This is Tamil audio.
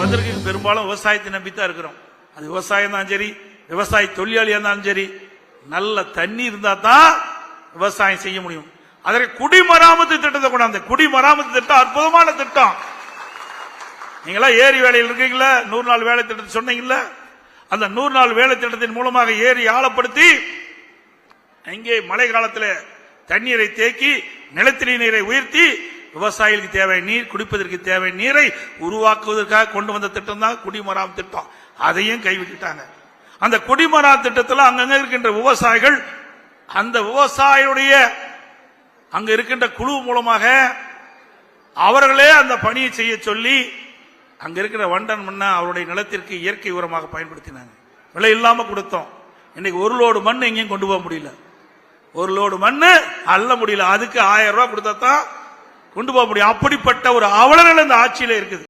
வந்திருக்கு பெரும்பாலும் விவசாயத்தை நம்பித்தான் இருக்கிறோம். அது விவசாயம் தான் சரி விவசாய தொழிலாளியா இருந்தாலும் சரி நல்ல தண்ணி இருந்தா தான் விவசாயம் செய்ய முடியும். அதற்கு குடிமராமத்து திட்டத்தை கொண்டாந்து குடிமராமத்து திட்டம் அற்புதமான திட்டம். நீங்களா ஏரி வேலையில் இருக்கீங்களா? நூறு நாள் வேலை திட்டத்தை சொன்னீங்கல்ல? அந்த நூறு நாள் வேலை திட்டத்தின் மூலமாக ஏரி ஆழப்படுத்தி இங்கே மழை காலத்தில் தண்ணீரை தேக்கி நிலத்தடி நீரை உயர்த்தி விவசாயிகளுக்கு தேவை நீர் குடிப்பதற்கு தேவை நீரை உருவாக்குவதற்காக கொண்டு வந்த திட்டம் தான் குடிமராம் திட்டம். அதையும் கைவிட்டுட்டாங்க. அந்த குடிமரா திட்டத்தில் அங்கங்க இருக்கின்ற விவசாயிகள் அந்த விவசாயியுடைய அங்க இருக்கின்ற குழு மூலமாக அவர்களே அந்த பணியை செய்ய சொல்லி அங்க இருக்கிற வண்டன் மண்ணை அவருடைய நிலத்திற்கு இயற்கை உரமாக பயன்படுத்தினாங்க. விலை இல்லாம கொடுத்தோம். இன்னைக்கு ஒரு லோடு மண் எங்கேயும் கொண்டு போக முடியல. ஒரு லோடு மண்ணு அள்ள முடியல. அதுக்கு ஆயிரம் ரூபாய் கொடுத்தா தான் கொண்டு போக முடியும் அப்படிப்பட்ட ஒரு அவலங்கள் இந்த ஆட்சியில இருக்குது.